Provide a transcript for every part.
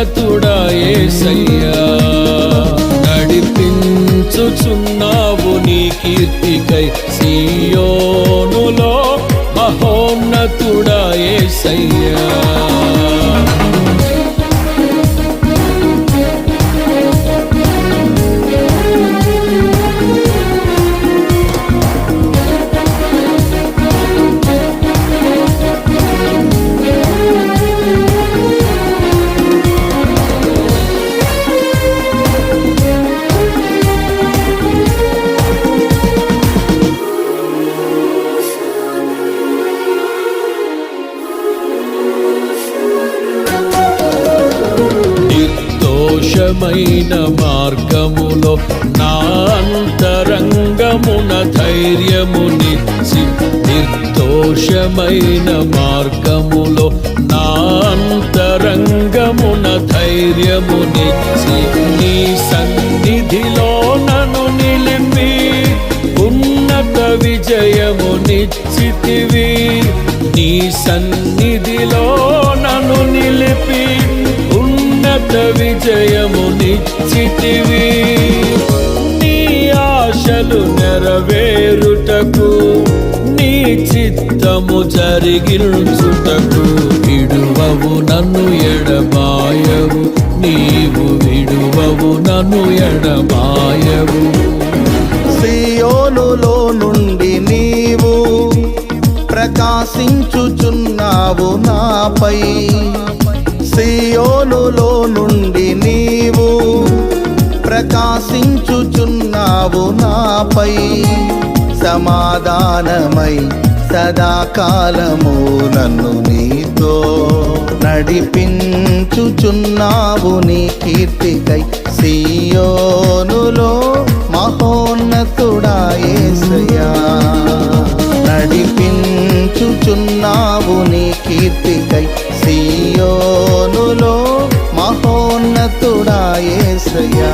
మహోన్నతుడా యేసయ్యా నడిపించుచున్నావు నీ కీర్తికై సీయోనులో మహోన్నతుడా యేసయ్యా నిర్దోషమైన మార్గములో నా అంతరంగమున ధైర్యమునిచ్చి నిర్దోషమైన మార్గములో నా అంతరంగమున ధైర్యమునిచ్చి నీ సన్నిధిలో నన్ను నిలిపి ఉన్నత విజయమునిచ్చితివి నీ సన్నిధిలో నన్ను నిలిపి ఉన్నత విజయమునిచ్చితివి నీ ఆశలు నెరవేరుటకు నీ చిత్తము జరిగించుటకు విడువవు నన్ను ఎడబాయవు. నీవు విడువవు నన్ను ఎడబాయవు. సియోనులో నుండి నీవు ప్రకాశించుచున్నావు నాపై. సియో ప్రకాశించుచున్నావు నాపై. సమాధానమై సదాకాలము నన్ను నీతో నడిపించుచున్నావు నీ కీర్తికై. సియోనులో మహోన్నతుడాయేసయా నడిపించుచున్నావు నీ కీర్తికై. సియోనులో మహోన్నతుడాయేసయా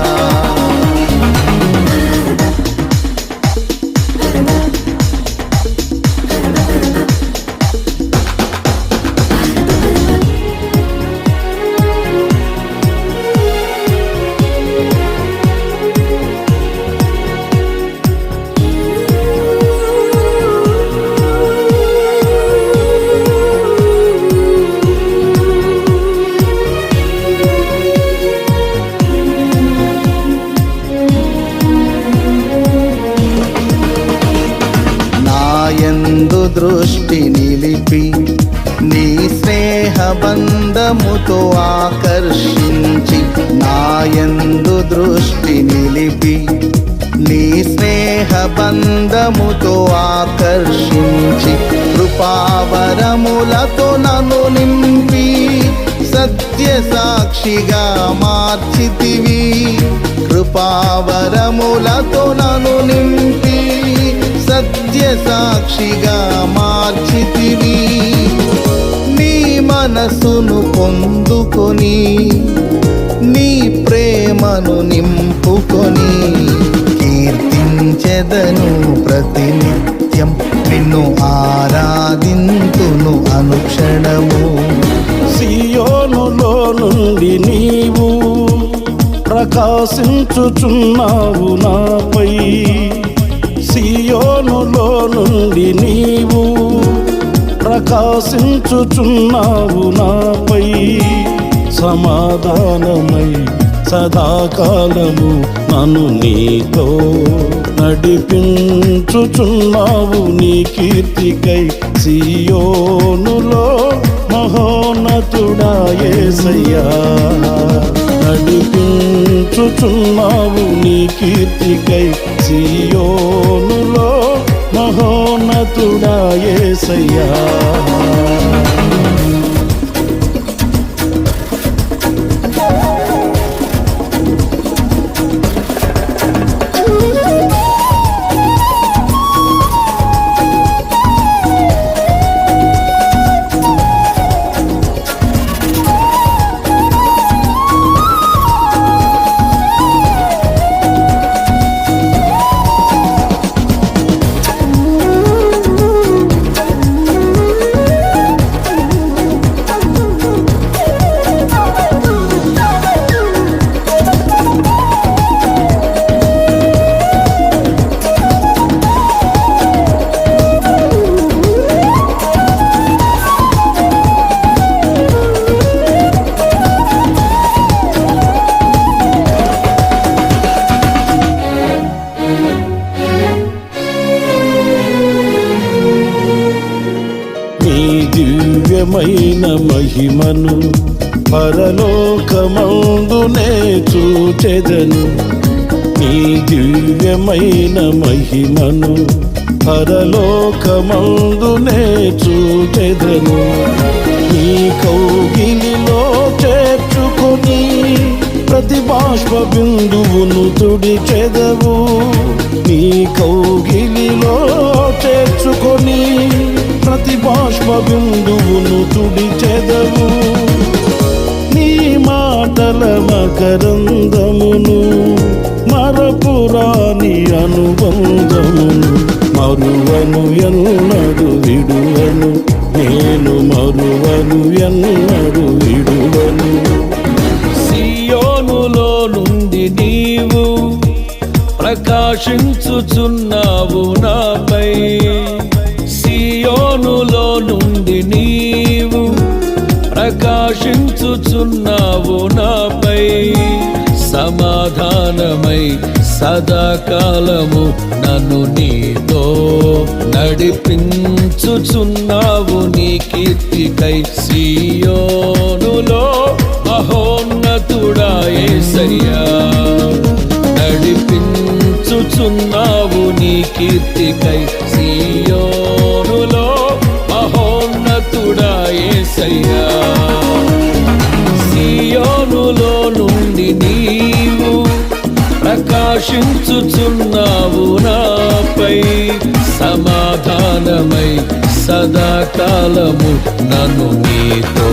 దృష్టి నిలిపి నీ స్నేహబంధముతో ఆకర్షించి నాయందు దృష్టి నిలిపి నీ స్నేహబంధముతో ఆకర్షించి కృపావరములతో నన్ను నింపి సత్య సాక్షిగా మార్చితివి. కృపావరములతో నన్ను నింపి సాక్షిగా మార్చితివి. నీ మనసును పొందుకొని నీ ప్రేమను నింపుకొని కీర్తించెదను ప్రతినిత్యం. నిన్ను ఆరాధింతును అనుక్షణము. సియోనులో నుండి నీవు ప్రకాశించుచున్నావు నాపై. సియోనులో నుండి నీవు ప్రకాశించుచున్నావు నాపై. సమాధానమై సదాకాలము నన్ను నీతో నడిపించుచున్నావు నీ కీర్తికై. సియోనులో మహోన్నతుడా యేసయ్యా నడిపించుచున్నావు నీ కీర్తికై. సియోను మహోన్నతుడా యేసయ్యా దివ్యమైన మహిమను పరలోకమందునే చూచెదను. నీ దివ్యమైన మహిమను పరలోకమందునే చూచెదను. నీ కౌగిలిలో చేర్చుకుని ప్రతి బాష్ప బిందువును తుడిచెదవు. బిందువును తుడిచెదవు. నీ మాటల మకరందమును మరపురాని అనుబంధమును మరువను ఎన్నడు విడువను. నేను మరువను ఎన్నడు విడువను. సియోనులో నుండి నీవు ప్రకాశించుచున్న ప్రకాశించుచున్నావు నాపై. సమాధానమై సదాకాలము నన్ను నీతో నడిపించుచున్నావు నీ కీర్తికై సీయోనులో మహోన్నతుడా యేసయ్యా నడిపించుచున్నావు నీ కీర్తికై సీయో కాలము నన్ను నీతో